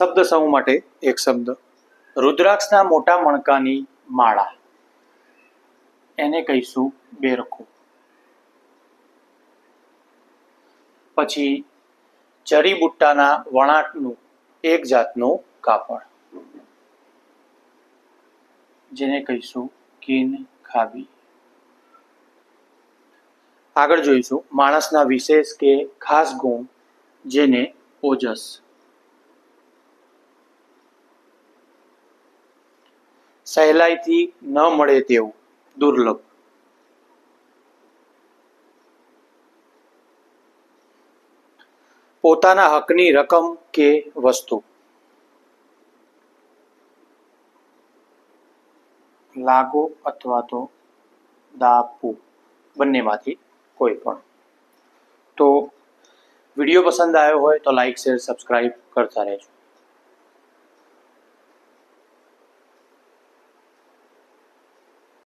શબ્દ સમૂહ માટે એક શબ્દ. રુદ્રાક્ષના મોટા મણકાની માળા. એને કહીશું બેરખું. પછી ચરીબુટ્ટાના વણાટનું એક જાતનું કાપડ. જેને કહીશું કિન ખાબી આગળ જોઈશું માણસના વિશેષ કે ખાસ ગુણ જેને ઓજસ. સહેલાઈથી ન મળે તેવું, દુર્લભ. પોતાના હકની રકમ કે વસ્તુ. લાગો અથવા તો દાપુ, બંનેમાંથી કોઈ પણ. તો વીડિયો પસંદ આવ્યો હોય તો લાઈક, શેર સબસ્ક્રાઈબ કરતા રહેજો.